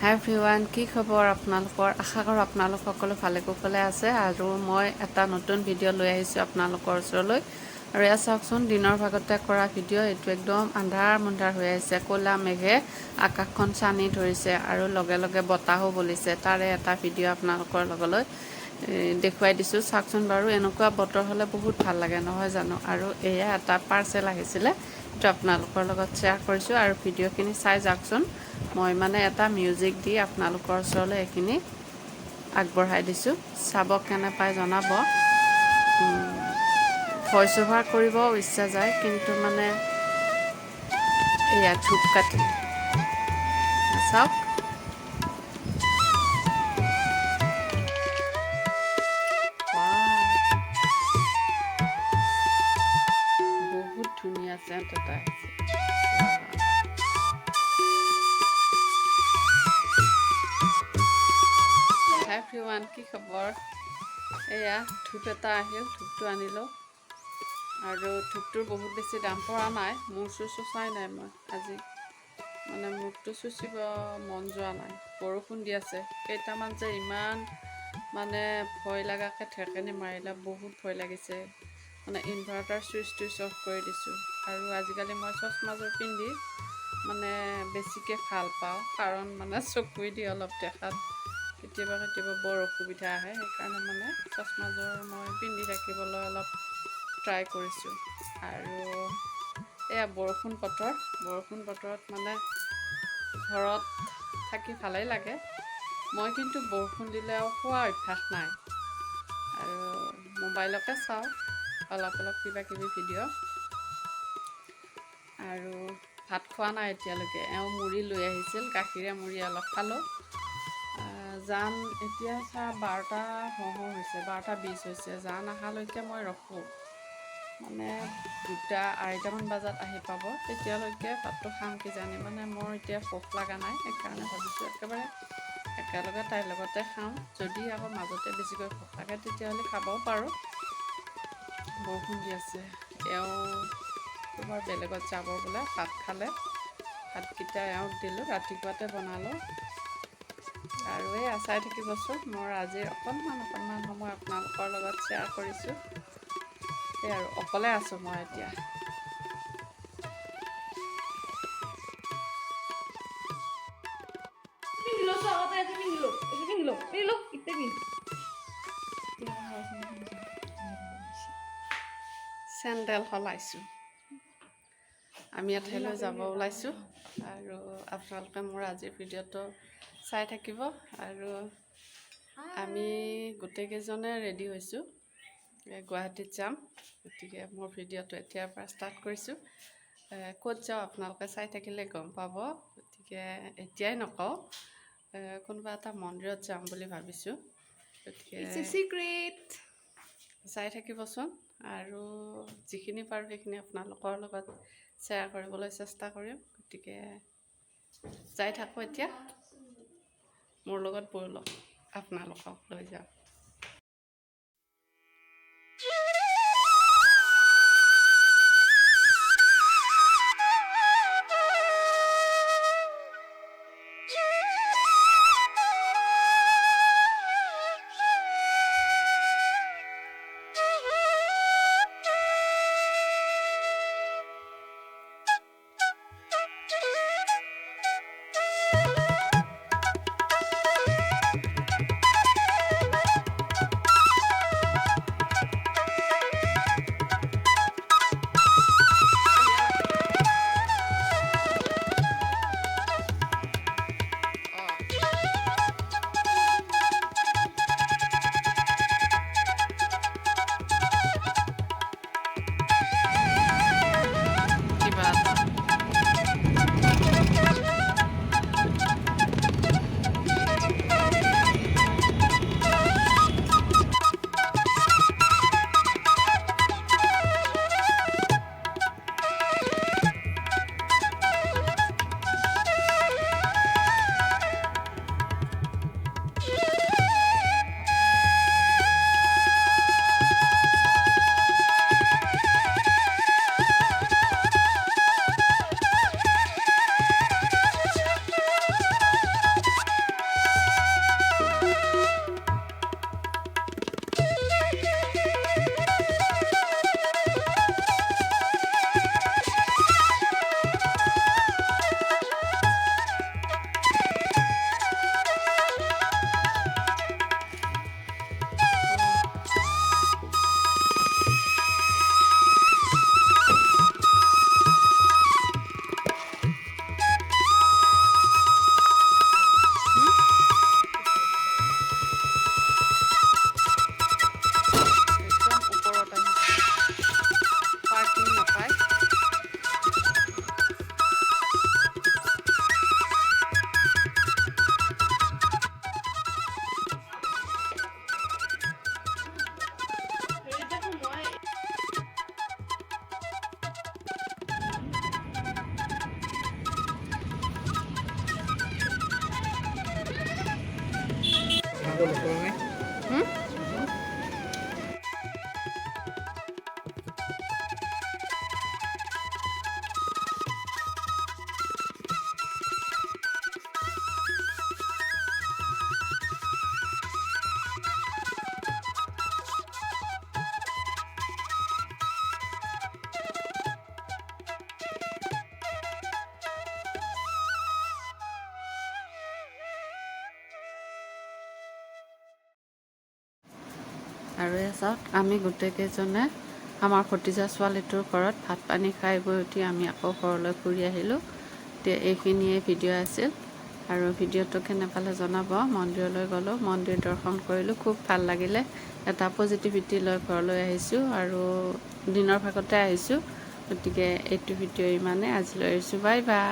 High ফ্ৰিৱান কি খবৰ আপোনালোকৰ? আশা কৰোঁ আপোনালোক সকলো ভালে কুশলে আছে আৰু মই এটা নতুন ভিডিঅ' লৈ আহিছোঁ আপোনালোকৰ ওচৰলৈ। আৰু এয়া চাওকচোন, দিনৰ ভাগতে কৰা ভিডিঅ' এইটো একদম আন্ধাৰ মুন্ধাৰ হৈ আহিছে, ক'লা মেঘে আকাশখন চানি ধৰিছে আৰু লগে লগে বতাহো বলিছে। তাৰে এটা ভিডিঅ' আপোনালোকৰ লগলৈ দেখুৱাই দিছোঁ। চাওকচোন বাৰু, এনেকুৱা বতৰ হ'লে বহুত ভালো লাগে, নহয় জানো? আৰু এয়া এটা পাৰ্চেল আহিছিলে, এইটো আপোনালোকৰ লগত শ্বেয়াৰ কৰিছোঁ। আৰু ভিডিঅ'খিনি চাই যাওকচোন। মই মানে এটা মিউজিক দি আপোনালোকৰ ওচৰলৈ এইখিনি আগবঢ়াই দিছোঁ। চাব কেনে পাই জনাব। ভইচ অভাৰ কৰিবও ইচ্ছা যায়, কিন্তু মানে এয়া ধূপকাঠি চাওক। Wow! বহুত ধুনীয়া চেণ্ট এটা কি খবৰ? এয়া, ধূপ এটা আহিল, ধূপটো আনিলোঁ। আৰু ধূপটোৰ বহুত বেছি দাম পৰা নাই, মূৰ চুৰ চুচাই নাই মই আজি। মানে মুখটো চুচিব মন যোৱা নাই, বৰষুণ দি আছে। কেইটামান যে ইমান মানে ভয় লগাকৈ ঢেকেনি মাৰিলে, বহুত ভয় লাগিছে। মানে ইনভাৰ্টাৰ চুইচ টুইচ অফ কৰি দিছোঁ। আৰু আজিকালি মই চশমাযোৰ পিন্ধি মানে বেছিকৈ ভালো পাওঁ, কাৰণ মানে চকুৱেদি অলপ দেখাত। কেতিয়াবা কেতিয়াবা বৰ অসুবিধা আহে সেইকাৰণে মানে চশমাযোৰ মই পিন্ধি থাকিবলৈ অলপ ট্ৰাই কৰিছোঁ। আৰু এয়া বৰষুণ বতৰ বৰষুণ বতৰত মানে ঘৰত থাকি ভালেই লাগে। মই কিন্তু বৰষুণ দিলে শোৱা অভ্যাস নাই। আৰু মোবাইলকে চাওঁ অলপ অলপ কিবা কিবি ভিডিঅ' আৰু ভাত খোৱা নাই এতিয়ালৈকে এওঁ মুড়ি লৈ আহিছিল গাখীৰে মুড়ি অলপ খালোঁ। জান, এতিয়া চা বাৰটা হওঁ হৈছে, বাৰটা বিছ হৈছে, জান অহালৈকে মই ৰখোঁ। মানে দুটা আঢ়ৈটামান বজাত আহি পাব, তেতিয়ালৈকে ভাতটো খাম কিজানি মানে মোৰ এতিয়া ভোক লগা নাই, সেইকাৰণে ভাবিছোঁ একেবাৰে একেলগে তাইৰ লগতে খাওঁ যদি আকৌ মাজতে বেছিকৈ ভোক লাগে তেতিয়াহ'লে খাবও পাৰোঁ। বৰষুণ দি আছে, এওঁ তোমাৰ বেলেগত যাব বোলে, ভাত খালে, ভাতকেইটা এওঁক দিলোঁ, ৰাতিপুৱাতে বনালোঁ। আৰু এই চাই থাকিবচোন মোৰ আজি অকণমান অকণমান সময় আপোনালোকৰ লগত শ্বেয়াৰ কৰিছোঁ। এই আৰু অকলে আছোঁ মই এতিয়া। Pinggilo sa আমি এঠাইলৈ যাব ওলাইছোঁ। আৰু আপোনালোকে মোৰ আজিৰ ভিডিঅ'টো চাই থাকিব। আৰু আমি গোটেইকেইজনে ৰেডি হৈছোঁ। গুৱাহাটীত যাম। গতিকে মোৰ ভিডিঅ'টো এতিয়াৰ পৰা ষ্টাৰ্ট কৰিছোঁ। ক'ত যাওঁ আপোনালোকে চাই থাকিলে গম পাব। গতিকে এতিয়াই নকওঁ। কোনোবা এটা মন্দিৰত যাম বুলি ভাবিছোঁ। গতিকে secret. চাই থাকিবচোন। আৰু যিখিনি পাৰোঁ সেইখিনি আপোনালোকৰ লগত শ্বেয়াৰ কৰিবলৈ চেষ্টা কৰিম গতিকে যাই থাকোঁ এতিয়া। মোৰ লগত ব'লক আপোনালোকক লৈ যাওঁ colocó আৰু এই চাওক আমি গোটেইকেইজনে আমাৰ ভতিজা ছোৱালীটোৰ ঘৰত ভাত পানী খাই বৈ উঠি আমি আকৌ ঘৰলৈ ফুৰি আহিলোঁ। এতিয়া এইখিনিয়ে ভিডিঅ' আছিল। আৰু ভিডিঅ'টো কেনে পালে জনাব? মন্দিৰলৈ গ'লোঁ মন্দিৰ দৰ্শন কৰিলোঁ। খুব ভাল লাগিলে। এটা পজিটিভিটি লৈ ঘৰলৈ আহিছোঁ আৰু দিনৰ ভাগতে আহিছোঁ। গতিকে এইটো ভিডিঅ' ইমানে আজিলৈ আহিছোঁ বাই বাই।